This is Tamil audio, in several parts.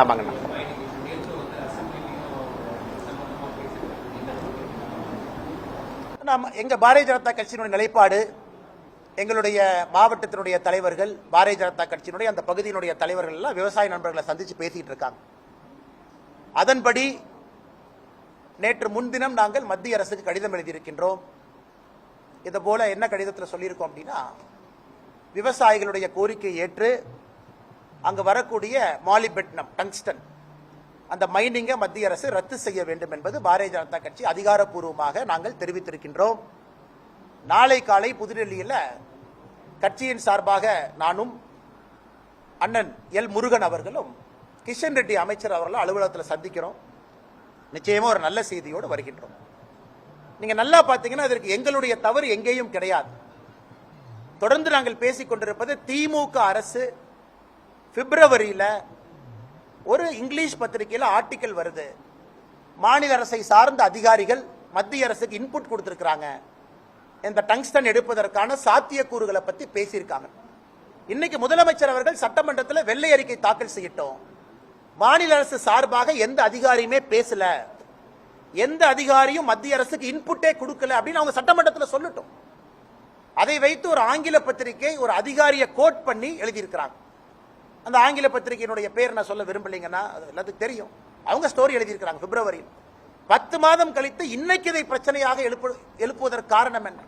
ஆமாங்கண்ணா நாம் எங்கள் பாரதிய ஜனதா கட்சியினுடைய நிலைப்பாடு எங்களுடைய மாவட்டத்தினுடைய தலைவர்கள் பாரதிய ஜனதா கட்சியினுடைய அந்த பகுதியினுடைய தலைவர்கள் எல்லாம் விவசாய நண்பர்களை சந்தித்து பேசிகிட்டு இருக்காங்க. அதன்படி நேற்று முன்தினம் நாங்கள் மத்திய அரசுக்கு கடிதம் எழுதியிருக்கின்றோம். இது போல என்ன கடிதத்தில் சொல்லியிருக்கோம் அப்படின்னா விவசாயிகளுடைய கோரிக்கையை ஏற்று அங்கு வரக்கூடிய மாலிபெட்னம் டங்ஸ்டன். அந்த மைனிங்கை மத்திய அரசு ரத்து செய்ய வேண்டும் என்பது பாரதிய ஜனதா கட்சி அதிகாரப்பூர்வமாக நாங்கள் தெரிவித்திருக்கின்றோம். நாளை காலை புதுடெல்லியில் கட்சியின் சார்பாக நானும் அண்ணன் எல் முருகன் அவர்களும் கிஷன் ரெட்டி அமைச்சர் அவர்களும் அலுவலகத்தில் சந்திக்கிறோம். நிச்சயமாக ஒரு நல்ல செய்தியோடு வருகின்றோம். நீங்கள் நல்லா பார்த்தீங்கன்னா அதற்கு எங்களுடைய தவறு எங்கேயும் கிடையாது. தொடர்ந்து நாங்கள் பேசிக் கொண்டிருப்பது திமுக அரசு பிப்ரவரியில் ஒரு இங்கிலீஷ் பத்திரிகையில் ஆர்டிக்கல் வருது. மாநில அரசை சார்ந்த அதிகாரிகள் மத்திய அரசுக்கு இன்புட் கொடுத்துருக்குறாங்க. இந்த டங்ஸ்டன் எடுப்பதற்கான சாத்தியக்கூறுகளை பற்றி பேசியிருக்காங்க. இன்னைக்கு முதலமைச்சர் அவர்கள் சட்டமன்றத்தில் வெள்ளை அறிக்கை தாக்கல் செய்யட்டும். மாநில அரசு சார்பாக எந்த அதிகாரியுமே பேசல. எந்த அதிகாரியும் மத்திய அரசுக்கு இன்புட்டே கொடுக்கல அப்படின்னு அவங்க சட்டமன்றத்தில் சொல்லட்டும். அதை வைத்து ஒரு ஆங்கில பத்திரிகை ஒரு அதிகாரியை கோட் பண்ணி எழுதியிருக்கிறாங்க. அந்த ஆங்கில பத்திரிகையினுடைய பேர் நான் சொல்ல விரும்பலைங்கன்னா அது எல்லாத்துக்கும் தெரியும். அவங்க ஸ்டோரி எழுதியிருக்கிறாங்க பிப்ரவரியில் பத்து மாதம் கழித்து இன்னைக்கு இதை பிரச்சனையாக எழுப்பு எழுப்புவதற்கு காரணம் என்ன?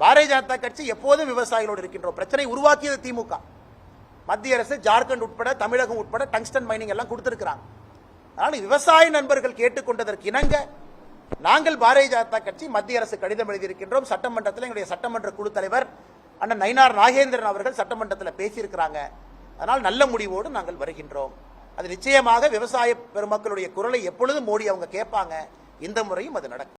பாரதிய ஜனதா கட்சி எப்போதும் விவசாயிகளோடு இருக்கின்றோம். பிரச்சனை உருவாக்கியது திமுக. மத்திய அரசு ஜார்க்கண்ட் உட்பட தமிழகம் உட்பட டங்ஸ்டன் மைனிங் எல்லாம் கொடுத்துருக்கிறாங்க. அதனால் விவசாய நண்பர்கள் கேட்டுக்கொண்டதற்கு இணங்க நாங்கள் பாரதிய ஜனதா கட்சி மத்திய அரசு கடிதம் எழுதியிருக்கின்றோம். சட்டமன்றத்தில் எங்களுடைய சட்டமன்ற குழு தலைவர் அண்ணன் நயினார் நாகேந்திரன் அவர்கள் சட்டமன்றத்தில் பேசியிருக்கிறாங்க. அதனால் நல்ல முடிவோடு நாங்கள் வருகின்றோம். அது நிச்சயமாக விவசாய பெருமக்களுடைய குரலை எப்பொழுதும் மோடி அவங்க கேட்பாங்க. இந்த முறையும் அது நடக்கும்.